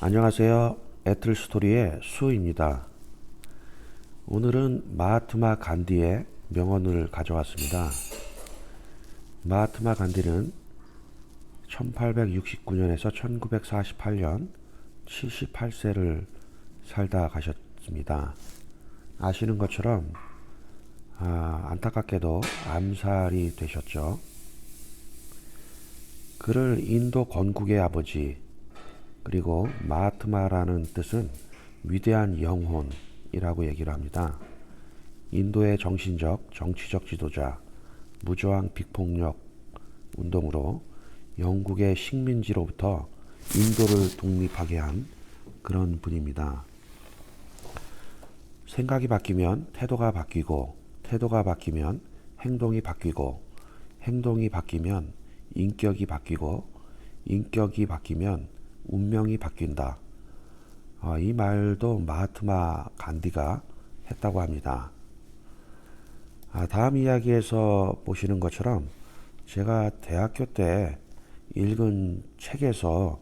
안녕하세요. 애틀스토리의 수입니다. 오늘은 마하트마 간디의 명언을 가져왔습니다. 마하트마 간디는 1869년에서 1948년 78세를 살다 가셨습니다. 아시는 것처럼 아, 안타깝게도 암살이 되셨죠. 그를 인도 건국의 아버지 그리고 마하트마라는 뜻은 위대한 영혼이라고 얘기를 합니다. 인도의 정신적, 정치적 지도자, 무저항 비폭력 운동으로 영국의 식민지로부터 인도를 독립하게 한 그런 분입니다. 생각이 바뀌면 태도가 바뀌고, 태도가 바뀌면 행동이 바뀌고, 행동이 바뀌면 인격이 바뀌고, 인격이 바뀌면 운명이 바뀐다. 아, 이 말도 마하트마 간디가 했다고 합니다. 아, 다음 이야기에서 보시는 것처럼 제가 대학교 때 읽은 책에서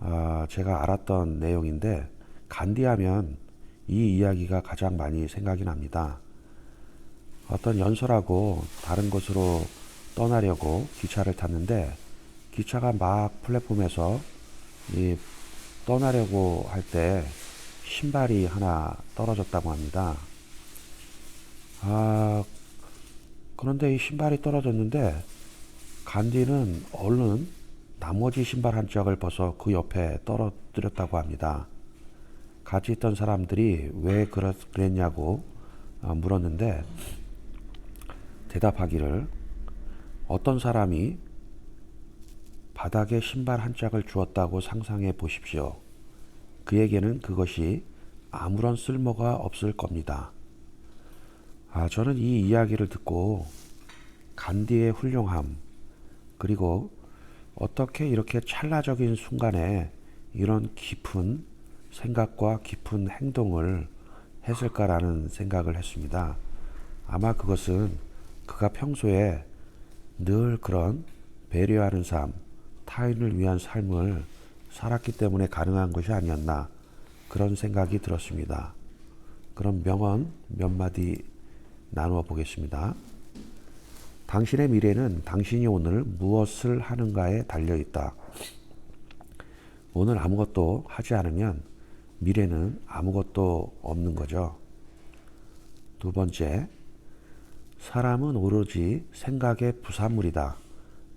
아, 제가 알았던 내용인데 간디하면 이 이야기가 가장 많이 생각이 납니다. 어떤 연설하고 다른 곳으로 떠나려고 기차를 탔는데 기차가 막 플랫폼에서 이 떠나려고 할 때 신발이 하나 떨어졌다고 합니다. 아, 그런데 이 신발이 떨어졌는데 간디는 얼른 나머지 신발 한 짝을 벗어 그 옆에 떨어뜨렸다고 합니다. 같이 있던 사람들이 왜 그랬냐고 어, 물었는데 대답하기를 어떤 사람이 바닥에 신발 한 짝을 주었다고 상상해 보십시오. 그에게는 그것이 아무런 쓸모가 없을 겁니다. 아, 저는 이 이야기를 듣고 간디의 훌륭함, 그리고 어떻게 이렇게 찰나적인 순간에 이런 깊은 생각과 깊은 행동을 했을까라는 생각을 했습니다. 아마 그것은 그가 평소에 늘 그런 배려하는 삶, 타인을 위한 삶을 살았기 때문에 가능한 것이 아니었나 그런 생각이 들었습니다. 그럼 명언 몇 마디 나누어 보겠습니다. 당신의 미래는 당신이 오늘 무엇을 하는가에 달려 있다. 오늘 아무것도 하지 않으면 미래는 아무것도 없는 거죠. 두 번째, 사람은 오로지 생각의 부산물이다.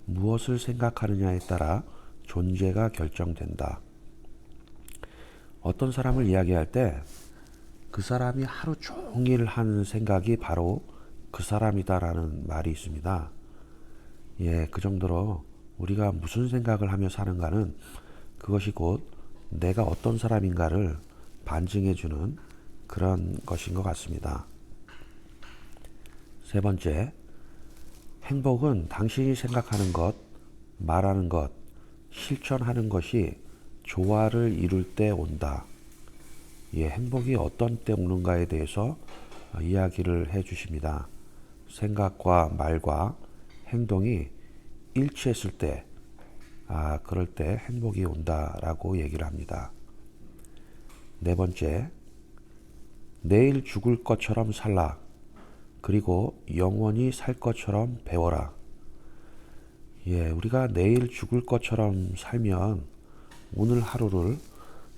무엇을 생각하느냐에 따라 존재가 결정된다. 어떤 사람을 이야기할 때 그 사람이 하루 종일 하는 생각이 바로 그 사람이다라는 말이 있습니다. 예, 그 정도로 우리가 무슨 생각을 하며 사는가는 그것이 곧 내가 어떤 사람인가를 반증해주는 그런 것인 것 같습니다. 세 번째, 행복은 당신이 생각하는 것, 말하는 것, 실천하는 것이 조화를 이룰 때 온다. 예, 행복이 어떤 때 오는가에 대해서 이야기를 해 주십니다. 생각과 말과 행동이 일치했을 때, 아, 그럴 때 행복이 온다라고 얘기를 합니다. 네 번째, 내일 죽을 것처럼 살라. 그리고 영원히 살 것처럼 배워라. 예, 우리가 내일 죽을 것처럼 살면 오늘 하루를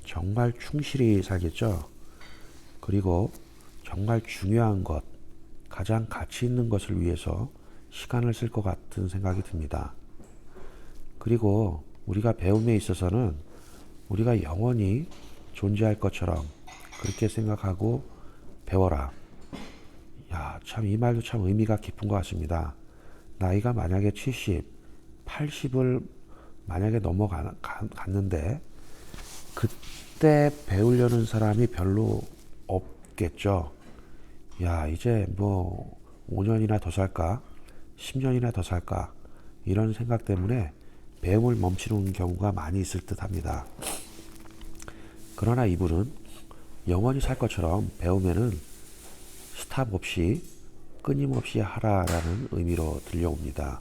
정말 충실히 살겠죠. 그리고 정말 중요한 것, 가장 가치 있는 것을 위해서 시간을 쓸 것 같은 생각이 듭니다. 그리고 우리가 배움에 있어서는 우리가 영원히 존재할 것처럼 그렇게 생각하고 배워라. 야, 참 이 말도 참 의미가 깊은 것 같습니다. 나이가 만약에 70, 80을 만약에 넘어갔는데 그때 배우려는 사람이 별로 없겠죠. 야, 이제 뭐 5년이나 더 살까? 10년이나 더 살까? 이런 생각 때문에 배움을 멈추는 경우가 많이 있을 듯 합니다. 그러나 이분은 영원히 살 것처럼 배우면은 스탑 없이 끊임없이 하라라는 의미로 들려옵니다.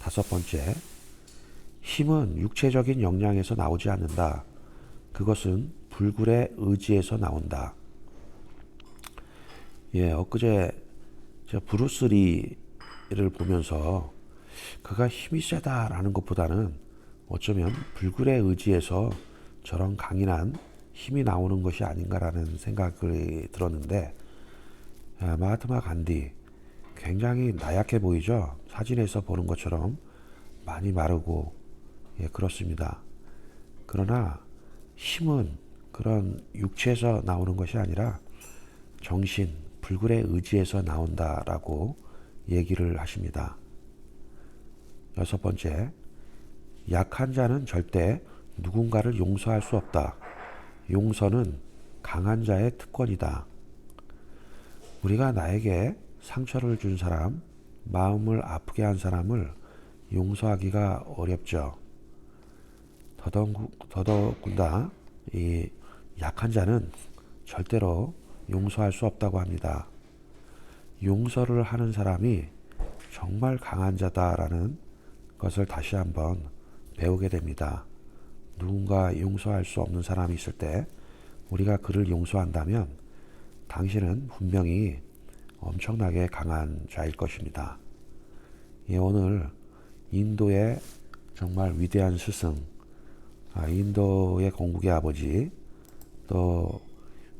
다섯 번째, 힘은 육체적인 역량에서 나오지 않는다. 그것은 불굴의 의지에서 나온다. 예, 엊그제 저 브루스리를 보면서 그가 힘이 세다라는 것보다는 어쩌면 불굴의 의지에서 저런 강인한 힘이 나오는 것이 아닌가라는 생각이 들었는데 아, 마하트마 간디 굉장히 나약해 보이죠. 사진에서 보는 것처럼 많이 마르고 예, 그렇습니다. 그러나 힘은 그런 육체에서 나오는 것이 아니라 정신, 불굴의 의지에서 나온다라고 얘기를 하십니다. 여섯 번째, 약한 자는 절대 누군가를 용서할 수 없다. 용서는 강한 자의 특권이다. 우리가 나에게 상처를 준 사람, 마음을 아프게 한 사람을 용서하기가 어렵죠. 더더군다 이 약한 자는 절대로 용서할 수 없다고 합니다. 용서를 하는 사람이 정말 강한 자다라는 것을 다시 한번 배우게 됩니다. 누군가 용서할 수 없는 사람이 있을 때 우리가 그를 용서한다면 당신은 분명히 엄청나게 강한 자일 것입니다. 예, 오늘 인도의 정말 위대한 스승, 아, 인도의 건국의 아버지, 또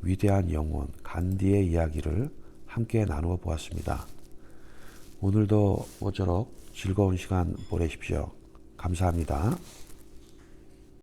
위대한 영혼 간디의 이야기를 함께 나누어 보았습니다. 오늘도 모쪼록 즐거운 시간 보내십시오. 감사합니다.